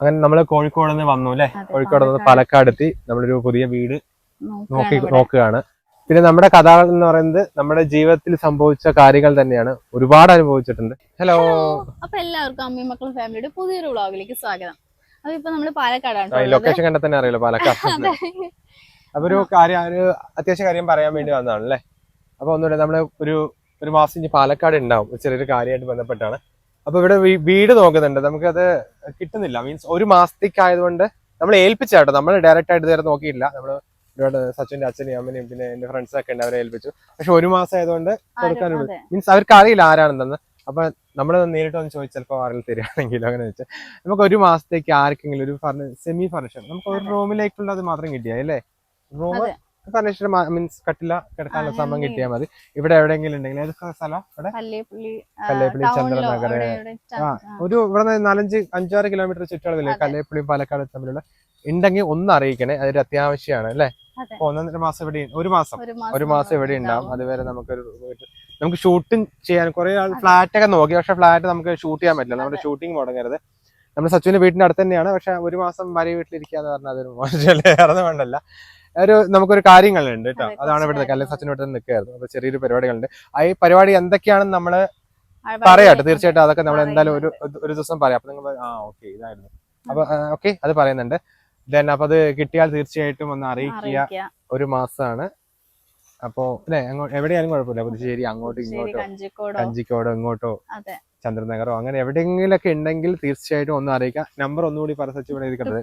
അങ്ങനെ നമ്മൾ കോഴിക്കോട് നിന്ന് വന്നു അല്ലെ? കോഴിക്കോട് നിന്ന് പാലക്കാട്. പാലക്കാട് എത്തി നമ്മളൊരു പുതിയ വീട് നോക്കി നോക്കുകയാണ്. പിന്നെ നമ്മുടെ കഥ എന്ന് പറയുന്നത് നമ്മുടെ ജീവിതത്തിൽ സംഭവിച്ച കാര്യങ്ങൾ തന്നെയാണ് ഒരുപാട് അനുഭവിച്ചിട്ടുണ്ട്. ഹലോ അപ്പൊ എല്ലാവർക്കും അമ്മയും മക്കളും ഫാമിലിയുടെ പുതിയൊരു വ്ളോഗിലേക്ക് സ്വാഗതം. അപ്പൊ ഇപ്പൊ നമ്മൾ പാലക്കാടാണ് ലൊക്കേഷൻ കണ്ടാൽ തന്നെ അറിയാലോ പാലക്കാട്. അപ്പൊ ഒരു കാര്യം ഒരു അത്യാവശ്യ കാര്യം പറയാൻ വേണ്ടി വന്നതാണ് അല്ലെ? അപ്പൊ ഒന്നുമില്ല നമ്മൾ ഒരു ഒരു മാസം ഇനി പാലക്കാട് ഉണ്ടാവും. ചെറിയൊരു കാര്യമായിട്ട് ബന്ധപ്പെട്ടാണ്. അപ്പൊ ഇവിടെ വീട് നോക്കുന്നുണ്ട്. അത് കിട്ടുന്നില്ല. മീൻസ് ഒരു മാസത്തേക്ക് ആയതുകൊണ്ട് നമ്മൾ ഏൽപ്പിച്ചാട്ടോ നമ്മൾ ഡയറക്റ്റ് ആയിട്ട് നേരെ നോക്കിയില്ല നമ്മൾ ഒരുപാട് സച്ചിന്റെ അച്ഛനെയും അമ്മനെയും പിന്നെ എന്റെ ഫ്രണ്ട്സ് ഒക്കെ ഉണ്ട്. അവരെ ഏൽപ്പിച്ചു. പക്ഷെ ഒരു മാസം ആയതുകൊണ്ട് കൊടുക്കാനുള്ളൂ മീൻസ് അവർക്ക് അറിയില്ല ആരാണെന്ന് അപ്പൊ നമ്മൾ നേരിട്ട് ഒന്ന് ചോദിച്ചാൽ ചിലപ്പോൾ ആരെങ്കിലും തരികയാണെങ്കിലോ അങ്ങനെ വെച്ചാൽ നമുക്ക് ഒരു മാസത്തേക്ക് ആർക്കെങ്കിലും ഒരു സെമി ഫർണിച്ചർ നമുക്ക് ഒരു റൂമിലേക്കുള്ളത് മാത്രം കിട്ടിയാ അല്ലേ? റൂം. ഫർണിച്ചർ മീൻസ് കട്ടില കിടക്കാനുള്ള സമയം കിട്ടിയാൽ മതി. ഇവിടെ എവിടെയെങ്കിലും ഉണ്ടെങ്കിൽ ഏതൊക്കെ സ്ഥലം? ഇവിടെ? കല്ലേപ്പള്ളി ചന്ദ്രനഗർ. ആ. ഒരു ഇവിടെ നിന്ന് നാലഞ്ച് അഞ്ചാറ് കിലോമീറ്റർ ചുറ്റളവില്ലേ അതെ. കല്ലേപ്പള്ളിയും പാലക്കാട് തമ്മിലുള്ള ഉണ്ടെങ്കിൽ ഒന്ന് അറിയിക്കണേ. അതൊരു അത്യാവശ്യമാണ് അല്ലേ? ഒന്നര ഒന്നൊന്നര മാസം ഇവിടെ ഒരു മാസം. ഒരു മാസം ഇവിടെ ഉണ്ടാവും. അതുവരെ നമുക്കൊരു വീട്ട്- നമുക്ക് ഷൂട്ടിംഗ് ചെയ്യാൻ കുറെ ആൾ ഫ്ലാറ്റ് ഒക്കെ നോക്കി. പക്ഷെ ഫ്ലാറ്റ് നമുക്ക് ഷൂട്ട് ചെയ്യാൻ പറ്റില്ല. നമ്മുടെ ഷൂട്ടിംഗ് മുടങ്ങരുത്. നമ്മുടെ സച്ചുവിന്റെ വീടിന്റെ അടുത്ത് തന്നെയാണ്. പക്ഷെ ഒരു മാസം മരി വീട്ടിലിരിക്കുക എന്ന് പറഞ്ഞാൽ അതൊരു മോശമല്ലേ വേണ്ടല്ല. ഒരു നമുക്കൊരു കാര്യങ്ങളുണ്ട് കേട്ടോ. അതാണ് ഇവിടുത്തെ കല്ല് സച്ചിൻ ഇവിടെ നിൽക്കുകയായിരുന്നു അപ്പൊ ചെറിയൊരു പരിപാടികളുണ്ട്. ആ ഈ പരിപാടി എന്തൊക്കെയാണെന്ന് നമ്മൾ പറയാട്ടോ തീർച്ചയായിട്ടും അതൊക്കെ നമ്മൾ എന്തായാലും ഒരു ഒരു ദിവസം പറയാം. അപ്പൊ നിങ്ങൾ ആ ഓക്കെ ഇതായിരുന്നു. അപ്പൊ ഓക്കെ അത് പറയുന്നുണ്ട്. ദെൻ അപ്പൊ അത് കിട്ടിയാൽ തീർച്ചയായിട്ടും ഒന്ന് അറിയിക്കുക. ഒരു മാസമാണ്. അപ്പോ അല്ലെ എവിടെയാലും കുഴപ്പമില്ല. പുതുശ്ശേരി അങ്ങോട്ടും ഇങ്ങോട്ടോ? കഞ്ചിക്കോടോ? ഇങ്ങോട്ടോ? ചന്ദ്രനഗറോ അങ്ങനെ എവിടെയെങ്കിലൊക്കെ ഉണ്ടെങ്കിൽ തീർച്ചയായിട്ടും ഒന്ന് അറിയിക്കാം നമ്പർ ഒന്നുകൂടി പറച്ചു ഇവിടെ ഇരിക്കുന്നത്.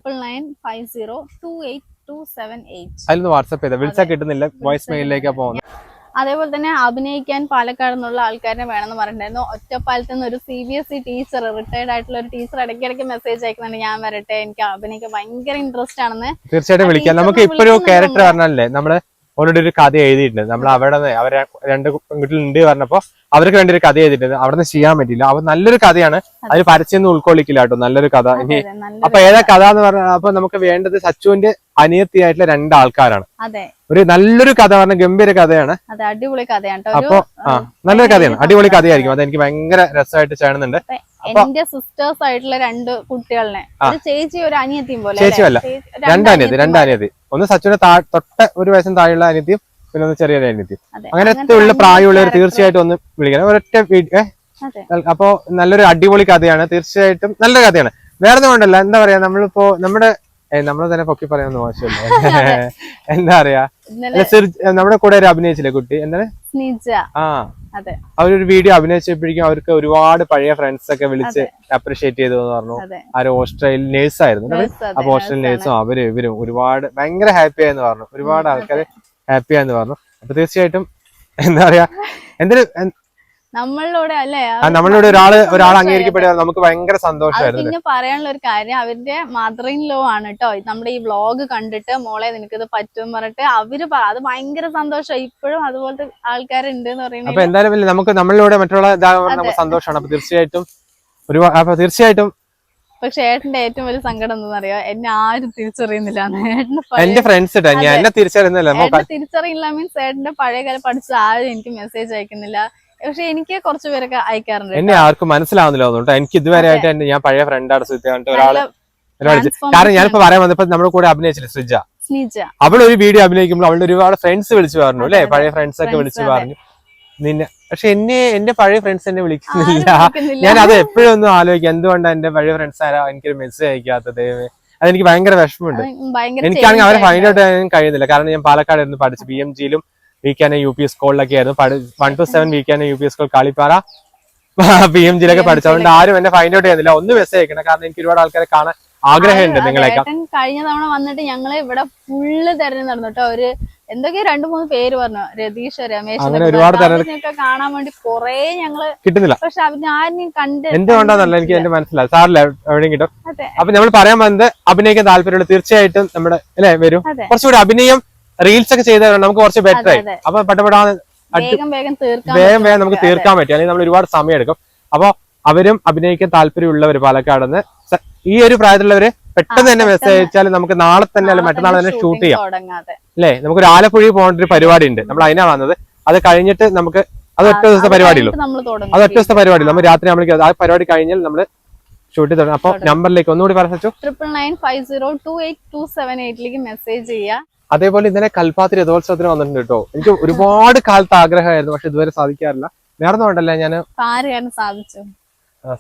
അതിലൊന്ന് വാട്സപ്പ് ചെയ്താൽ വിളിച്ചാൽ കിട്ടുന്നില്ല വോയിസ് മെയിലിലേക്കാ പോകുന്നത്. അതേപോലെ തന്നെ അഭിനയിക്കാൻ പാലക്കാട് നിന്നുള്ള ആൾക്കാരെ വേണമെന്ന് പറഞ്ഞിട്ടുണ്ടായിരുന്നു. ഒറ്റപ്പാലത്ത് നിന്ന് ഒരു C B S E teacher retired ആയിട്ടുള്ള ഒരു ടീച്ചർ ഇടയ്ക്കിടയ്ക്ക് മെസ്സേജ് അയക്കുന്നുണ്ട്. ഞാൻ വരട്ടെ എനിക്ക് അഭിനയിക്കാൻ ഭയങ്കര ഇൻട്രസ്റ്റ് ആണെന്ന്. തീർച്ചയായിട്ടും വിളിക്കാം. നമുക്ക് ഒന്ന് ഇപ്പൊ ഒരു വിളിക്കുന്നുണ്ട് ക്യാരക്ടർ. പറഞ്ഞല്ലേ നമ്മൾ ഓൾറെഡി ഒരു കഥ എഴുതിയിട്ടുണ്ട്. നമ്മൾ അവിടെ നിന്ന് അവർ രണ്ട് പെൺകുട്ടികളുണ്ട് പറഞ്ഞപ്പോ അവർക്ക് വേണ്ടി ഒരു കഥ എഴുതിയിട്ടുണ്ട്. അവിടെ നിന്ന് ചെയ്യാൻ പറ്റില്ല അപ്പൊ നല്ലൊരു കഥയാണ്. അതിൽ പരസ്യം ഉൾക്കൊള്ളിക്കില്ല കേട്ടോ. നല്ലൊരു കഥ. ഇനി അപ്പൊ ഏതാ കഥ. എന്ന് പറഞ്ഞാൽ അപ്പൊ നമുക്ക് വേണ്ടത് സച്ചുവിന്റെ അനിയത്തിയായിട്ടുള്ള രണ്ട് ആൾക്കാരാണ്. അതെ. ഒരു നല്ലൊരു കഥ പറഞ്ഞ ഗംഭീര കഥയാണ്. അപ്പൊ നല്ലൊരു കഥയാണ്. അടിപൊളി കഥയായിരിക്കും. അത് എനിക്ക് ഭയങ്കര രസമായിട്ട് ചെയ്യണമെന്നുണ്ട് അപ്പൊ എന്റെ സിസ്റ്റേഴ്സ് ആയിട്ടുള്ള രണ്ട് കുട്ടികളെ. ഒരു ചേച്ചി ഒരു അനിയത്തിയും പോലെ ചേച്ചിയല്ല. അല്ലേ? ചേച്ചി- രണ്ട് രണ്ട് അനിയത്തി രണ്ട് അനിയത്തിമാര്. അനിയത്തി. ഒന്ന് സച്ചുവിന്റെ തൊട്ട ഒരു വയസ്സിന് താഴെയുള്ള അനിയത്തിയും പിന്നെ ഒന്ന് ചെറിയൊരു അനിയത്തിയും. അങ്ങനത്തെ ഉള്ള പ്രായമുള്ളവർ തീർച്ചയായിട്ടും ഒന്ന് വിളിക്കണം. ഒരൊറ്റ അപ്പോ നല്ലൊരു അടിപൊളി കഥയാണ്. തീർച്ചയായിട്ടും നല്ല കഥയാണ്. വേറെ ഒന്നും കൊണ്ടല്ല എന്താ പറയാ നമ്മളിപ്പോ നമ്മുടെ നമ്മൾ തന്നെ പൊക്കി പറയാൻ മോശമല്ലേ എന്താ പറയാ? നമ്മുടെ കൂടെ ഒരു അഭിനയിച്ചില്ലേ കുട്ടി? എന്താണ്? സ്നിജ ആ. അവരൊരു വീഡിയോ അഭിനയിച്ചപ്പോഴേക്കും അവർക്ക് ഒരുപാട് പഴയ ഫ്രണ്ട്സ് ഒക്കെ വിളിച്ച് അപ്രീഷിയേറ്റ് ചെയ്തു എന്ന് പറഞ്ഞു. ആ ഓസ്ട്രേലിയൻ നേഴ്സ് ആയിരുന്നു. അപ്പൊ ഓസ്ട്രേലിയൻ നേഴ്സും അവരും ഇവരും ഒരുപാട് ഭയങ്കര ഹാപ്പി ആയെന്ന് പറഞ്ഞു. ഒരുപാട് ആൾക്കാർ ഹാപ്പി ആയെന്ന് പറഞ്ഞു. അപ്പൊ തീർച്ചയായിട്ടും എന്താ പറയാ എന്തൊരു. നമ്മളിലൂടെ അല്ലേ? നമ്മളിലൂടെ ഒരാൾ ഒരാൾ അംഗീകരിക്കപ്പെടുക നമുക്ക് ഭയങ്കര സന്തോഷമായിരുന്നു പിന്നെ പറയാനുള്ള ഒരു കാര്യം അവരുടെ മദർ ഇൻ ലോ ആണ് കേട്ടോ നമ്മുടെ ഈ വ്ളോഗ് കണ്ടിട്ട് മോളെ നിനക്ക് ഇത് പറ്റും പറഞ്ഞിട്ട് അവർ അത് ഭയങ്കര സന്തോഷം. ഇപ്പോഴും അതുപോലത്തെ ആൾക്കാരുണ്ട് എന്ന് അപ്പൊ എന്തായാലും നമുക്ക് നമ്മളിലൂടെ മറ്റുള്ള ഇതാകുമ്പോൾ സന്തോഷമാണ്. അപ്പൊ തീർച്ചയായിട്ടും ഒരു അപ്പൊ തീർച്ചയായിട്ടും പക്ഷെ ഏട്ടന്റെ ഏറ്റവും വലിയ സങ്കടം എന്താണെന്നറിയോ എന്നെ ആരും തിരിച്ചറിയുന്നില്ല എന്റെ ഫ്രണ്ട്സ് എന്നെ തിരിച്ചറിയുന്നില്ല. തിരിച്ചറിയില്ല മീൻസ് ഏട്ടന്റെ പഴയ കാലം പഠിച്ച ആരും എനിക്ക് മെസ്സേജ് അയക്കുന്നില്ല. പക്ഷെ എനിക്ക് കുറച്ച് പേരൊക്കെ അയക്കാറുണ്ട് എന്നെ ആർക്കും മനസ്സിലാവുന്നില്ല തോന്നുന്നു എനിക്ക് ഇതുവരെ ആയിട്ട് ഞാൻ പഴയ ഫ്രണ്ട് ആണ് സുജ ഒരാൾ കാരണം ഞാനിപ്പോ പറയാൻ വന്നപ്പോ നമ്മുടെ കൂടെ അഭിനയിച്ചില്ല സുജ അവൾ ഒരു വീഡിയോ അഭിനയിക്കുമ്പോൾ അവളുടെ ഒരുപാട് ഫ്രണ്ട്സ് വിളിച്ചു പറഞ്ഞു അല്ലെ. പഴയ ഫ്രണ്ട്സ് ഒക്കെ വിളിച്ചു. പറഞ്ഞു. നിന്നെ പക്ഷെ എന്നെ എന്റെ പഴയ ഫ്രണ്ട്സ് എന്നെ വിളിക്കുന്നില്ല. ഞാൻ അത് എപ്പോഴും ഒന്നും ആലോചിക്കും. എന്തുകൊണ്ടാണ് എന്റെ പഴയ ഫ്രണ്ട്സ് ആരാ? എനിക്കൊരു മെസ്സേജ് അയക്കാത്തത് അതെനിക്ക് ഭയങ്കര വിഷമമുണ്ട്. എനിക്കാണെങ്കിൽ അവരെ ഫൈൻഡ് ഔട്ട് ചെയ്യാൻ കഴിയുന്നില്ല. കാരണം ഞാൻ പാലക്കാട് ഇരുന്ന് പഠിച്ചു B M ജിയിലും V K N U P സ്കൂളിലൊക്കെ ആയിരുന്നു. One two seven V K N U P school Kalippara. P M ജിയിലൊക്കെ പഠിച്ചതുകൊണ്ട് ആരും എന്നെ ഫൈൻഡ് ഔട്ട് ചെയ്യുന്നില്ല. ഒന്ന് മെസ്സേജ് അയക്കണം. കാരണം എനിക്ക് ഒരുപാട് ആൾക്കാരെ കാണാൻ ആഗ്രഹമുണ്ട് നിങ്ങളെ നിങ്ങളെയൊക്കെ. കഴിഞ്ഞ തവണ വന്നിട്ട് ഞങ്ങളെ ഇവിടെ ഫുള്ള് തെരഞ്ഞു നടന്നു കേട്ടോ. ഒരു എന്തൊക്കെയോ രണ്ടു മൂന്ന് പേര് പറഞ്ഞു. രതീഷ് രമേശ് അങ്ങനെ ഒരുപാട് കാണാൻ വേണ്ടി കൊറേ ഞങ്ങൾ കിട്ടുന്നില്ല. പക്ഷെ ആരും കണ്ട് എന്തുകൊണ്ടാന്നല്ല എനിക്ക് എന്റെ മനസ്സിലായി സാറില്ല എവിടെയും കിട്ടും. അപ്പൊ നമ്മൾ പറയാൻ വന്നത് അഭിനയിക്കാൻ താല്പര്യമുള്ള തീർച്ചയായിട്ടും നമ്മുടെ അല്ലെ വരും. കുറച്ചുകൂടി അഭിനയം റീൽസ് ഒക്കെ ചെയ്താൽ നമുക്ക് കുറച്ച് ബെറ്റർ ആയി. അപ്പൊ പെട്ടപ്പെടാൻ വേഗം വേഗം നമുക്ക് തീർക്കാൻ പറ്റും. അല്ലെങ്കിൽ നമ്മൾ ഒരുപാട് സമയം എടുക്കും അപ്പൊ അവരും അഭിനയിക്കാൻ താല്പര്യമുള്ളവർ പാലക്കാട് നിന്ന് ഈ ഒരു പ്രായത്തിലുള്ളവര് പെട്ടെന്ന് തന്നെ മെസ്സേജ്. അയച്ചാൽ നമുക്ക് നാളെ തന്നെ അല്ലെങ്കിൽ മറ്റന്നാൾ തന്നെ ഷൂട്ട് ചെയ്യാം. അല്ലേ? നമുക്ക് ഒരു ആലപ്പുഴ പോകേണ്ട ഒരു പരിപാടി ഉണ്ട് നമ്മൾ അതിനാ വന്നത്. അത് കഴിഞ്ഞിട്ട് നമുക്ക് അത് ഒറ്റ ദിവസത്തെ പരിപാടിയുള്ളൂ. അത് ഒറ്റ ദിവസത്തെ പരിപാടി നമ്മൾ രാത്രി നമ്മൾ ആ പരിപാടി കഴിഞ്ഞാൽ നമ്മൾ ഷൂട്ട് തുടങ്ങും. അപ്പൊ നമ്പറിലേക്ക് ഒന്നുകൂടി പറഞ്ഞു triple nine five zero two eight two seven എയ്റ്റിലേക്ക് message ചെയ്യുക അതേപോലെ ഇന്നലെ കൽപ്പാത്തി രഥോത്സവത്തിന് വന്നിട്ടുണ്ട് കേട്ടോ. എനിക്ക് ഒരുപാട് കാലത്ത് ആഗ്രഹമായിരുന്നു പക്ഷെ ഇതുവരെ സാധിക്കാറില്ല. വേറെ ഒന്നും ഞാൻ സാധിച്ചു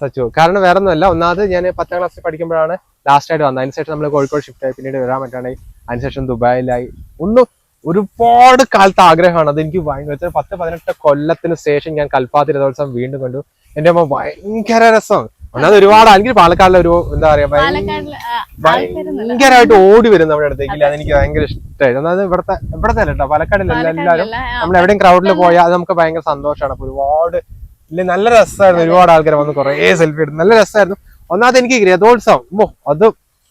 സച്ചു. കാരണം വേറെ ഒന്നുമല്ല ഒന്നാമത് ഞാൻ പത്താം ക്ലാസ്സിൽ പഠിക്കുമ്പോഴാണ് ലാസ്റ്റ് ആയിട്ട് വന്നത്. അതിനുശേഷം നമ്മൾ കോഴിക്കോട് ഷിഫ്റ്റ് ആയി. പിന്നീട് വരാൻ പറ്റാണ്ടായി. അതിനുശേഷം ദുബായിലായി. ഒന്നും ഒരുപാട് കാലത്ത് ആഗ്രഹമാണ്. അത് എനിക്ക് ഭയങ്കര പത്ത് പതിനെട്ട് കൊല്ലത്തിന് ശേഷം ഞാൻ കൽപ്പാത്തി രഥോത്സവം വീണ്ടും കണ്ടു. എന്റെ അമ്മ ഭയങ്കര രസം. ഒന്നാമത് ഒരുപാട് എനിക്ക് പാലക്കാടിലെ ഒരു എന്താ പറയാ ഭയങ്കരമായിട്ട് ഓടി വരും നമ്മുടെ അടുത്തേക്ക് അതെനിക്ക് ഭയങ്കര ഇഷ്ടമായി അതായത് ഇവിടുത്തെ ഇവിടത്തെ കേട്ടോ പാലക്കാടില്ല എല്ലാവരും നമ്മൾ എവിടെയും ക്രൗഡിൽ പോയാൽ അത് നമുക്ക് ഭയങ്കര സന്തോഷമാണ് അപ്പൊ ഒരുപാട് ഇല്ല നല്ല രസമായിരുന്നു. ഒരുപാട് ആൾക്കാർ വന്ന് കുറേ സെൽഫി എടുത്തു. നല്ല രസമായിരുന്നു. ഒന്നാമത് എനിക്ക് രഥോത്സവം ഓ അത്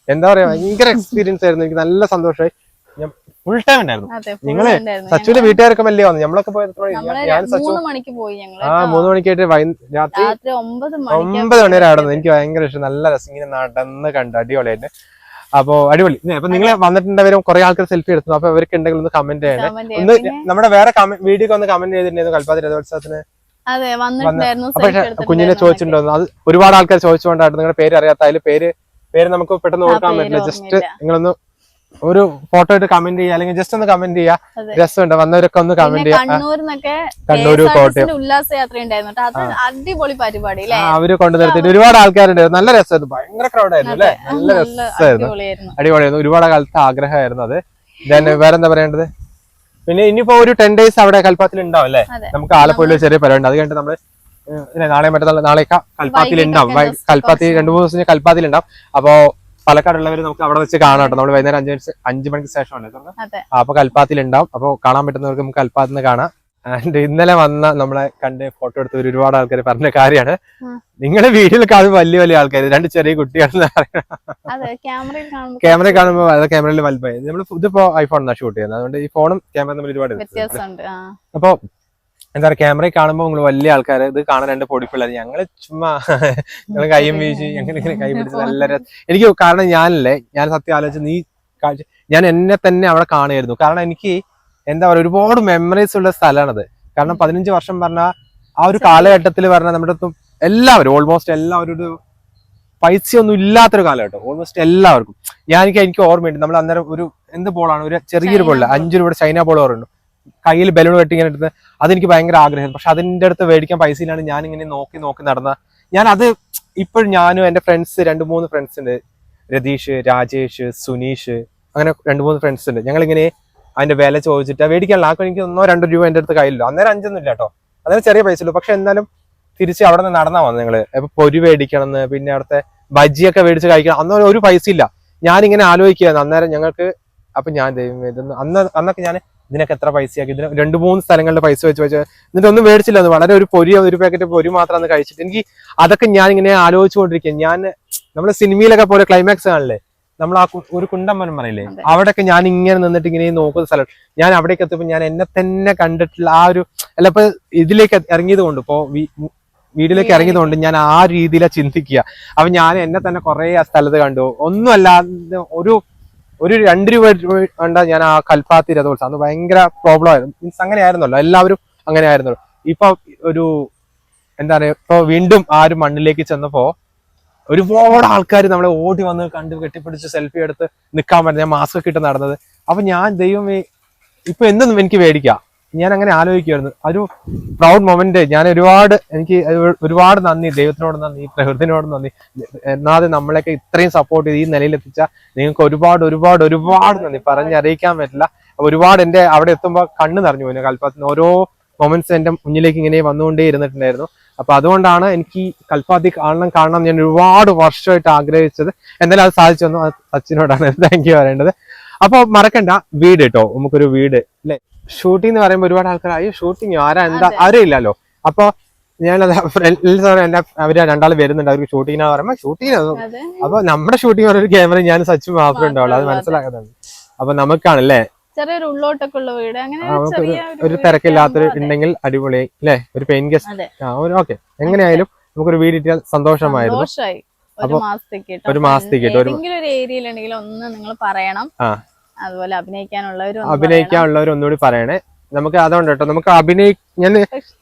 എന്താ പറയാ ഭയങ്കര എക്സ്പീരിയൻസ് ആയിരുന്നു. എനിക്ക് നല്ല സന്തോഷമായി. ഫുൾ ടൈം ഉണ്ടായിരുന്നു. നിങ്ങൾ. സച്ചുവിന്റെ വീട്ടുകാരൊക്കെ വലിയ വന്നു. നമ്മളൊക്കെ പോയത് പോയി ആ മൂന്ന് മണിക്കായിട്ട് രാത്രി ഒമ്പത് മണി വരെ അവിടെ നിന്ന്. എനിക്ക് ഭയങ്കര ഇഷ്ടം. നല്ല രസം. ഇങ്ങനെ നടന്ന് കണ്ട്. അടിപൊളിയായിട്ട്. അപ്പൊ അടിപൊളി. അപ്പൊ നിങ്ങൾ വന്നിട്ടുണ്ടവരും കുറെ ആൾക്കാർ സെൽഫി എടുത്തു. അപ്പൊ അവർക്ക് ഉണ്ടെങ്കിൽ ഒന്ന് കമന്റ് ചെയ്യണേ. ഒന്ന് നമ്മുടെ വേറെ വീഡിയോ ഒന്ന് കമന്റ് ചെയ്തിട്ടുണ്ടായിരുന്നു കൽപ്പാത്തി രഥോത്സവത്തിന്. പക്ഷെ കുഞ്ഞിനെ ചോദിച്ചിട്ടുണ്ടോ അത് ഒരുപാട് ആൾക്കാർ ചോദിച്ചുകൊണ്ടായിരുന്നു നിങ്ങളുടെ പേര് അറിയാത്ത അതിൽ പേര് പേര് നമുക്ക് പെട്ടെന്ന് ഓർക്കാൻ പറ്റില്ല. ജസ്റ്റ് നിങ്ങളൊന്ന് ഒരു ഫോട്ടോ ഇട്ട് കമന്റ് ചെയ്യുക അല്ലെങ്കിൽ ജസ്റ്റ് ഒന്ന് കമന്റ് ചെയ്യുക അതെ. രസമുണ്ട്. വന്നവരൊക്കെ ഒന്ന് കമന്റ് കണ്ണൂർ കോട്ടയം. അടിപൊളി പരിപാടി അവർ കൊണ്ടു നിർത്തിയിട്ട് ഒരുപാട് ആൾക്കാരുണ്ടായിരുന്നു. നല്ല രസമായിരുന്നു. ഭയങ്കര ക്രൗഡ് ആയിരുന്നു അല്ലേ? നല്ല രസമായിരുന്നു. അടിപൊളിയായിരുന്നു. ഒരുപാട് കാലത്ത് ആഗ്രഹമായിരുന്നു അത്. വേറെന്താ പറയേണ്ടത്? പിന്നെ ഇനിയിപ്പോ ഒരു ടെൻ ഡേയ്സ് അവിടെ കൽപ്പാത്തിൽ ഉണ്ടാവും അല്ലേ നമുക്ക് ആലപ്പുഴയിൽ ചെറിയ പരിപാടി അത് കഴിഞ്ഞിട്ട് നമ്മൾ നാളെ മറ്റന്നാൾ നാളെയൊക്കെ കൽപ്പാത്തിൽ ഉണ്ടാവും കൽപ്പാത്തി രണ്ടു മൂന്ന് ദിവസം കൽപ്പാത്തിൽ ഉണ്ടാവും അപ്പോ പാലക്കാടുള്ളവർ നമുക്ക് അവിടെ വെച്ച് കാണാം കേട്ടോ. നമ്മൾ വൈകുന്നേരം അഞ്ച് അഞ്ച് മണിക്ക് ശേഷം അല്ലേ തുറക്കുക? അതെ. അപ്പൊ കൽപ്പാത്തിൽ ഉണ്ടാവും അപ്പൊ കാണാൻ പറ്റുന്നവർക്ക് നമുക്ക് കൽപ്പാത്തിൽ നിന്ന് കാണാം. ആൻഡ് ഇന്നലെ വന്ന നമ്മളെ കണ്ട് ഫോട്ടോ എടുത്ത ഒരുപാട് ആൾക്കാർ പറഞ്ഞ കാര്യമാണ്. നിങ്ങളെ നിങ്ങളുടെ വീഡിയോയിൽ കാണുമ്പോൾ വലിയ വലിയ ആൾക്കാർ രണ്ട് ചെറിയ കുട്ടികളെന്ന് പറയുന്നത്. അതെ ക്യാമറയിൽ കാണുമ്പോൾ ക്യാമറ കാണുമ്പോ അത് ക്യാമറയിൽ വലുപ്പമായി നമ്മൾ ഇതിപ്പോ ഐഫോണിനാണ് ഷൂട്ട് ചെയ്യുന്നത്. അതുകൊണ്ട് ഈ ഫോണും ക്യാമറ തമ്മിൽ ഒരുപാട് വ്യത്യാസമുണ്ട്. എന്താ പറയുക ക്യാമറയിൽ കാണുമ്പോൾ നിങ്ങൾ വലിയ ആൾക്കാർ ഇത് കാണാൻ രണ്ട് പൊടിപ്പിള്ളാർ ഞങ്ങൾ ചുമ്മാ ഞങ്ങൾ കൈയും വീശി ഞങ്ങൾ ഇങ്ങനെ കൈ പിടിച്ച് നല്ല എനിക്ക് കാരണം ഞാനല്ലേ ഞാൻ സത്യം ആലോചിച്ച് നീ കാഴ്ച ഞാൻ എന്നെ തന്നെ അവിടെ കാണുമായിരുന്നു. കാരണം എനിക്ക് എന്താ പറയുക ഒരുപാട് മെമ്മറീസ് ഉള്ള സ്ഥലമാണത്. കാരണം പതിനഞ്ച് വർഷം പറഞ്ഞ ആ ഒരു കാലഘട്ടത്തിൽ പറഞ്ഞ നമ്മുടെ അടുത്തും എല്ലാവരും ഓൾമോസ്റ്റ് എല്ലാവരും ഒരു പൈസയൊന്നും ഇല്ലാത്തൊരു കാലഘട്ടം. ഓൾമോസ്റ്റ് എല്ലാവർക്കും. ഞാൻ എനിക്ക് എനിക്ക് ഓർമ്മയുണ്ട്. നമ്മൾ അന്നേരം ഒരു എന്ത് ബോളാണ് ഒരു ചെറിയൊരു ബോളില്ല. അഞ്ചു രൂപയുടെ ചൈന ബോൾ ഓർമ്മയുണ്ട്. കയ്യിൽ ബലൂൺ കെട്ടി ഇങ്ങനെ എടുത്ത് അതെനിക്ക് ഭയങ്കര ആഗ്രഹം പക്ഷെ അതിന്റെ അടുത്ത് മേടിക്കാൻ പൈസ ഇല്ലാണ്ട് ഞാൻ ഇങ്ങനെ നോക്കി നോക്കി നടന്ന ഞാൻ അത് ഇപ്പോഴും ഞാനും എന്റെ ഫ്രണ്ട്സ് രണ്ട് മൂന്ന് ഫ്രണ്ട്സ് ഉണ്ട്. രതീഷ് രാജേഷ് സുനീഷ് അങ്ങനെ രണ്ട് മൂന്ന് ഫ്രണ്ട്സ് ഉണ്ട്. ഞങ്ങളിങ്ങനെ അതിന്റെ വില ചോദിച്ചിട്ട് മേടിക്കാനുള്ള ആക്കും എനിക്ക് ഒന്നോ രണ്ടോ രൂപ എന്റെ അടുത്ത് കയ്യിലോ അന്നേരം അഞ്ചൊന്നും ഇല്ല കേട്ടോ. അന്നേരം ചെറിയ പൈസ ഉള്ളൂ. പക്ഷെ എന്നാലും തിരിച്ച് അവിടെ നിന്ന് നടന്നാ വന്നു ഞങ്ങൾ. ഇപ്പൊ പൊരി മേടിക്കണം എന്ന് പിന്നെ അവിടുത്തെ ബജ്ജിയൊക്കെ മേടിച്ച് കഴിക്കണം. അന്നൊരു ഒരു പൈസ ഇല്ല ഞാനിങ്ങനെ ആലോചിക്കുകയായിരുന്നു. അന്നേരം ഞങ്ങൾക്ക് അപ്പൊ ഞാൻ ദൈവമേ ഇതൊന്ന് അന്ന് അന്നൊക്കെ ഞാൻ ഇതിനൊക്കെ എത്ര പൈസയാക്കി ഇതിന് രണ്ട് മൂന്ന് സ്ഥലങ്ങളുടെ പൈസ വെച്ച് വെച്ച് എന്നിട്ട് ഒന്നും മേടിച്ചില്ല. അത് വളരെ ഒരു പൊരി ഒരു പാക്കറ്റ് പൊരി മാത്രം അന്ന് കഴിച്ചിട്ട്. എനിക്ക് അതൊക്കെ ഞാൻ ഇങ്ങനെ ആലോചിച്ചുകൊണ്ടിരിക്കുക ഞാൻ നമ്മുടെ സിനിമയിലൊക്കെ പോലെ ക്ലൈമാക്സ് കാണില്ലേ? നമ്മൾ ആ ഒരു കുണ്ടമ്പനം പറയില്ലേ. അവിടെയൊക്കെ ഞാൻ ഇങ്ങനെ നിന്നിട്ട് ഇങ്ങനെ നോക്കുന്ന സ്ഥലം. ഞാൻ അവിടേക്ക് എത്തിയപ്പോൾ ഞാൻ എന്നെ തന്നെ കണ്ടിട്ടുള്ള ആ ഒരു അല്ല ഇപ്പൊ ഇതിലേക്ക് ഇറങ്ങിയത് കൊണ്ട് ഇപ്പോ വീട്ടിലേക്ക് ഇറങ്ങിയത് കൊണ്ട് ഞാൻ ആ രീതിയിലാണ് ചിന്തിക്കുക. അപ്പൊ ഞാൻ എന്നെ തന്നെ കുറെ ആ സ്ഥലത്ത് കണ്ടു. ഒന്നുമല്ല ഒരു ഒരു രണ്ട് രൂപ കണ്ട ഞാൻ ആ കൽപ്പാത്തി രഥോത്സവം അന്ന് ഭയങ്കര പ്രോബ്ലം ആയിരുന്നു. മീൻസ് അങ്ങനെ ആയിരുന്നല്ലോ എല്ലാവരും അങ്ങനെ ആയിരുന്നല്ലോ ഇപ്പൊ ഒരു എന്താ പറയുക ഇപ്പൊ വീണ്ടും ആ ഒരു മണ്ണിലേക്ക് ചെന്നപ്പോ ഒരുപാട് ആൾക്കാർ നമ്മളെ ഓടി വന്ന് കണ്ട് കെട്ടിപ്പിടിച്ച് സെൽഫി എടുത്ത് നിൽക്കാൻ പറ്റുന്ന ഞാൻ മാസ്ക് ഒക്കെ ഇട്ട് നടന്നത്. അപ്പൊ ഞാൻ ദൈവമേ ഇപ്പൊ എന്തൊന്നും എനിക്ക് മേടിക്കാം ഞാൻ അങ്ങനെ ആലോചിക്കുമായിരുന്നു ഒരു പ്രൗഡ് മൊമെന്റ് ഞാൻ ഒരുപാട് എനിക്ക് ഒരു- ഒരുപാട് നന്ദി. ദൈവത്തിനോട് നന്ദി പ്രകൃതിനോട് നന്ദി. എന്നാതെ നമ്മളെയൊക്കെ ഇത്രയും സപ്പോർട്ട് ചെയ്ത് ഈ നിലയിലെത്തിച്ച നിങ്ങൾക്ക് ഒരുപാട് ഒരുപാട് ഒരുപാട് നന്ദി. പറഞ്ഞറിയിക്കാൻ പറ്റില്ല. ഒരുപാട് എന്റെ അവിടെ എത്തുമ്പോൾ കണ്ണ് നിറഞ്ഞു പോയി. കൽപ്പാത്തിന് ഓരോ മൊമെന്റ്സ് എന്റെ മുന്നിലേക്ക് ഇങ്ങനെ വന്നുകൊണ്ടേ ഇരുന്നിട്ടുണ്ടായിരുന്നു. അപ്പൊ അതുകൊണ്ടാണ് എനിക്ക് കൽപ്പാത്തി കാണണം കാണണം ഞാൻ ഒരുപാട് വർഷമായിട്ട് ആഗ്രഹിച്ചത്. എന്തായാലും അത് സാധിച്ചു വന്നു അത് സച്ചിനോടാണ് താങ്ക് യു പറയേണ്ടത്. അപ്പൊ മറക്കണ്ട. വീട് കേട്ടോ. നമുക്കൊരു വീട്. അല്ലെ? ഷൂട്ടിംഗ് എന്ന് പറയുമ്പോൾ ഒരുപാട് ആൾക്കാർ അയ്യോ ഷൂട്ടിങ് ആരാ? എന്താ? അതെ. ആരും ഇല്ലല്ലോ. അപ്പൊ ഞാനത് എല്ലാവരും എന്റെ അവർ രണ്ടാൾ വരുന്നുണ്ട്. അവർക്ക് ഷൂട്ടിങ്ങിനാ പറയുമ്പോൾ ഷൂട്ടിങ് ആണ്. അപ്പൊ നമ്മുടെ ഷൂട്ടിംഗ് ഒരു ക്യാമറ ഞാൻ സച്ചു മാത്രമേ ഉണ്ടാവുള്ളൂ. അത് മനസ്സിലാക്കുന്നുണ്ട് അപ്പൊ നമുക്കാണല്ലേ ചെറിയൊരു ഉള്ളോട്ടൊക്കെ ഉള്ള വീട്. അങ്ങനെ ഒരു തിരക്കില്ലാത്തൊരു ഉണ്ടെങ്കിൽ അടിപൊളി. അല്ലേ ഒരു പെയിൻ ഗസ്റ്റ് ഓക്കെ എങ്ങനെയായാലും നമുക്കൊരു വീട് കിട്ടിയാൽ സന്തോഷമായിരുന്നു. ഒരു മാസത്തേക്ക് ഒരു മാസത്തേക്ക് ഏതെങ്കിലും ഒരു ഏരിയയിൽ ഉണ്ടെങ്കിൽ ഒന്ന് നിങ്ങൾ പറയണം. അതുപോലെ അഭിനയിക്കാനുള്ളവരും അഭിനയിക്കാനുള്ളവർ ഒന്നുകൂടി പറയണേ. നമുക്ക് അതുകൊണ്ട് കേട്ടോ. നമുക്ക് അഭിനയി ഞാൻ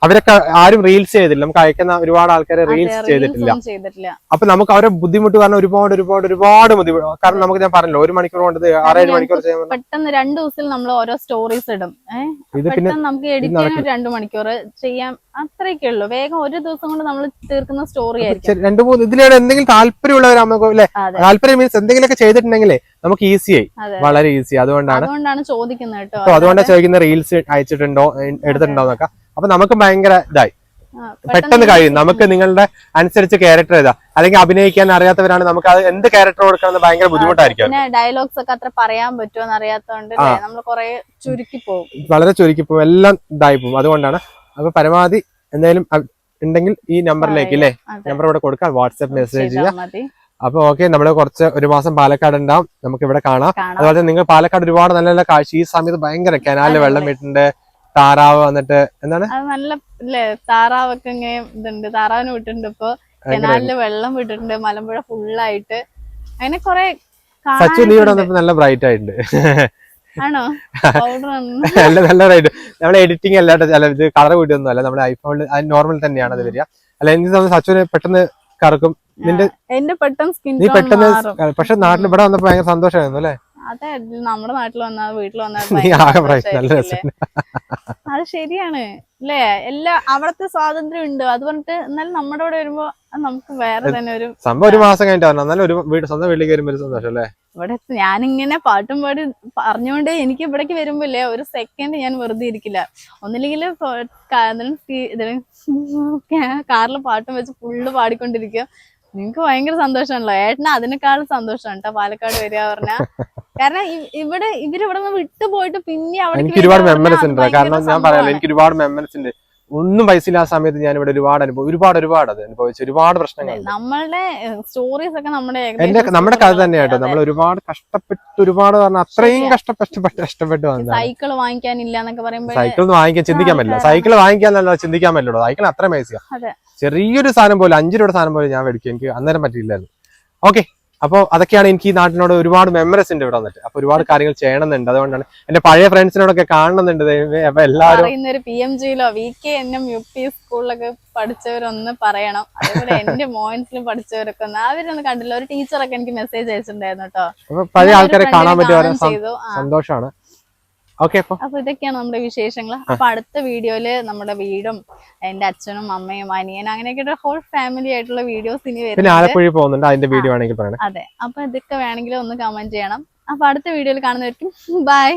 അവരൊക്കെ ആരും റീൽസ് ചെയ്തില്ല നമുക്ക് അയക്കുന്ന ഒരുപാട് ആൾക്കാരെ റീൽസ് ചെയ്തിട്ടില്ല. അപ്പൊ നമുക്ക് അവരെ ബുദ്ധിമുട്ട് കാരണം ഒരുപാട് ഒരുപാട് ഒരുപാട് ബുദ്ധിമുട്ട് കാരണം നമുക്ക് ഞാൻ പറഞ്ഞല്ലോ ഒരു മണിക്കൂർ കൊണ്ട് ആറേഴ് മണിക്കൂർ ചെയ്യാൻ. പെട്ടെന്ന് രണ്ടു ദിവസത്തിൽ നമ്മൾ ഓരോ സ്റ്റോറീസ് ഇടും. ഇത് പിന്നെ നമുക്ക് എഡിറ്റ് രണ്ടു മണിക്കൂർ ചെയ്യാൻ അത്രയൊക്കെ ഉള്ളൂ. വേഗം ഒരു ദിവസം കൊണ്ട് നമ്മൾ തീർക്കുന്ന സ്റ്റോറി ആയിരിക്കും. രണ്ട് മൂന്ന് ഇതിലൂടെ എന്തെങ്കിലും താല്പര്യമുള്ളവർ നമുക്ക് അല്ലെ? താല്പര്യം മീൻസ് എന്തെങ്കിലുമൊക്കെ ചെയ്തിട്ടുണ്ടെങ്കിലേ നമുക്ക് ഈസിയായി ആയി. വളരെ ഈസി അതുകൊണ്ടാണ് അതുകൊണ്ടാണ് ചോദിക്കുന്നത് കേട്ടോ. അതുകൊണ്ടാണ് ചോദിക്കുന്ന റീൽസ് അയച്ചിട്ടുണ്ടോ എടുത്തിട്ടുണ്ടോ എന്നൊക്കെ. അപ്പൊ നമുക്ക് ഭയങ്കര ഇതായി. പെട്ടെന്ന് കഴിയും. നമുക്ക് നിങ്ങളുടെ അനുസരിച്ച് ക്യാരക്ടർ ഏതാ അല്ലെങ്കിൽ അഭിനയിക്കാൻ അറിയാത്തവരാണ് നമുക്ക് അത് എന്ത് ക്യാരക്ടർ കൊടുക്കണം ഭയങ്കര ബുദ്ധിമുട്ടായിരിക്കും. ഡയലോഗ്സ് ഒക്കെ അത്ര പറയാൻ പറ്റുമോ അറിയാത്തോണ്ട് നമ്മൾ കൊറേ ചുരുക്കി പോകും വളരെ ചുരുക്കി പോകും എല്ലാം ഇതായി പോകും അതുകൊണ്ടാണ്. അപ്പൊ പരമാവധി എന്തെങ്കിലും ഉണ്ടെങ്കിൽ ഈ നമ്പറിലേക്ക് ഇല്ലേ? നമ്പർ ഇവിടെ കൊടുക്കാം. വാട്സ്ആപ്പ് മെസ്സേജ് ചെയ്യാം. അപ്പൊ ഓക്കെ നമ്മൾ കുറച്ച് ഒരു മാസം പാലക്കാട് ഉണ്ടാവും. നമുക്ക് ഇവിടെ കാണാം. അതുപോലെ നിങ്ങൾ പാലക്കാട് ഒരുപാട് നല്ല നല്ല കാഴ്ച. ഈ സമയത്ത് ഭയങ്കര കനാലിൽ വെള്ളം വീട്ടുണ്ട്. താറാവ് വന്നിട്ട് എന്താണ്? അത് നല്ല ഇല്ലേ താറാവൊക്കെ ഇങ്ങനെ ഇതുണ്ട്. താറാവിന് വിട്ടിട്ടുണ്ട് ഇപ്പൊ. കനാലിൽ വെള്ളം വിട്ടിട്ടുണ്ട്. മലമ്പുഴ ഫുള്ളായിട്ട്. അങ്ങനെ കൊറേ സച്ചു നീ ഇവിടെ വന്നപ്പോ നല്ല ബ്രൈറ്റ് ആയിട്ടുണ്ട്. ആണോ? നല്ല നല്ല ബ്രൈറ്റ് നമ്മളെ എഡിറ്റിംഗ് അല്ലാണ്ട് അല്ല ഇത് കളർ കൂട്ടിയൊന്നും അല്ല. നമ്മുടെ ഐഫോണിൽ നോർമൽ തന്നെയാണ് അത് വരിക. അല്ല എനിക്ക് തോന്നുന്നു സച്ചുവിന് പെട്ടെന്ന് കറക്കും. നിന്റെ എന്റെ പെട്ടെന്ന് സ്കിൻ നീ ടോൺ പെട്ടെന്ന് മാറും. പക്ഷെ നാട്ടിൽ ഇവിടെ വന്നപ്പോ ഭയങ്കര സന്തോഷമായിരുന്നു അല്ലേ? അതെ നമ്മുടെ നാട്ടിൽ വന്നാ വീട്ടിൽ വന്നാൽ അത് ശരിയാണ്. അല്ലേ? എല്ലാ അവിടത്തെ സ്വാതന്ത്ര്യം ഉണ്ട്. അത് പറഞ്ഞിട്ട് എന്നാലും നമ്മുടെ ഇവിടെ വരുമ്പോ നമുക്ക് വേറെ തന്നെ ഒരു സംഭവം ഒരു മാസം കഴിഞ്ഞിട്ട് വരണം. ഒരു വീട് സ്വന്തം വീട്ടിലേക്ക് വരുമ്പോ ഒരു സന്തോഷം അല്ലേ? ഇവിടെ ഞാനിങ്ങനെ പാട്ടും പാടി പറഞ്ഞുകൊണ്ട് എനിക്ക് ഇവിടേക്ക് വരുമ്പോ ഇല്ലേ ഒരു സെക്കൻഡ് ഞാൻ വെറുതെ ഇരിക്കില്ല. ഒന്നില്ലെങ്കിൽ കാറിൽ പാട്ടും വെച്ച് ഫുള്ള് പാടിക്കൊണ്ടിരിക്കുക നിങ്ങക്ക് ഭയങ്കര സന്തോഷമാണല്ലോ. ഏട്ടന് അതിനേക്കാളും സന്തോഷമാണ് കേട്ടോ പാലക്കാട് വരിക പറഞ്ഞ. കാരണം ഇവിടെ ഇവരിവിടെ നിന്ന് വിട്ടു പോയിട്ട് പിന്നെ അവിടെ എനിക്ക് ഒരുപാട് മെമ്മറീസ് ഉണ്ട്. കാരണം ഞാൻ പറയാലോ എനിക്ക് ഒരുപാട് മെമ്മറീസ് ഉണ്ട്. ഒന്നും പൈസ ആ സമയത്ത് ഞാൻ ഇവിടെ ഒരുപാട് അനുഭവം ഒരുപാട് ഒരുപാട് അത് അനുഭവിച്ചു ഒരുപാട് പ്രശ്നങ്ങൾ നമ്മളുടെ സ്റ്റോറീസ് ഒക്കെ നമ്മുടെ എന്റെ നമ്മുടെ കഥ തന്നെ കേട്ടോ. നമ്മൾ ഒരുപാട് കഷ്ടപ്പെട്ട് ഒരുപാട് പറഞ്ഞ അത്രയും കഷ്ടപ്പെട്ട് കഷ്ടപ്പെട്ട് വന്നത് സൈക്കിൾ വാങ്ങിക്കാനില്ല എന്നൊക്കെ പറയുമ്പോൾ സൈക്കിൾ ഒന്നും വാങ്ങിക്കാൻ ചിന്തിക്കാൻ പറ്റില്ല സൈക്കിൾ വാങ്ങിക്കാനല്ല ചിന്തിക്കാൻ പറ്റുള്ളൂ സൈക്കിൾ അത്ര പൈസ. ചെറിയൊരു സാധനം പോലും അഞ്ചു രൂപയുടെ സാധനം പോലും ഞാൻ മേടിക്കും. എനിക്ക് അന്നേരം പറ്റിയില്ലായിരുന്നു. ഓക്കെ. അപ്പോൾ അതൊക്കെയാണ് എനിക്ക് ഈ നാട്ടിനോട് ഒരുപാട് മെമ്മറീസ് ഉണ്ട് ഇവിടെ വന്നിട്ട്. അപ്പൊ ഒരുപാട് കാര്യങ്ങൾ ചെയ്യണമെന്നുണ്ട്. അതുകൊണ്ടാണ് എന്റെ പഴയ ഫ്രണ്ട്സിനോടൊക്കെ കാണണമെന്നുണ്ട്. അപ്പൊ എല്ലാവരും P M ജിയിലോ V K N M U P സ്കൂളിലൊക്കെ പഠിച്ചവരൊന്ന് പറയണം. അതേപോലെ എന്റെ മോയിൻസിലും പഠിച്ചവരൊക്കെ ഒന്ന്. അവരൊന്നും കണ്ടില്ല. ഒരു ടീച്ചറൊക്കെ എനിക്ക് മെസ്സേജ് അയച്ചിട്ടുണ്ടായിരുന്നു കേട്ടോ. പഴയ ആൾക്കാരെ കാണാൻ പറ്റുമോ സന്തോഷമാണ്. ഓക്കെ അപ്പൊ. ഇതൊക്കെയാണ് നമ്മുടെ വിശേഷങ്ങൾ അപ്പൊ അടുത്ത വീഡിയോയിൽ നമ്മുടെ വീടും എന്റെ അച്ഛനും അമ്മയും അനിയനും അങ്ങനെയൊക്കെ ഹോൾ ഫാമിലി ആയിട്ടുള്ള വീഡിയോസ് ഇനി വരും ആലപ്പുഴ പോകുന്നുണ്ട്. അതിന്റെ വീഡിയോ ആണെങ്കിൽ പറയണം. അതെ. അപ്പൊ ഇതൊക്കെ വേണമെങ്കിൽ ഒന്ന് കമന്റ് ചെയ്യണം. അപ്പൊ അടുത്ത വീഡിയോയിൽ കാണുന്നവർക്കും ബൈ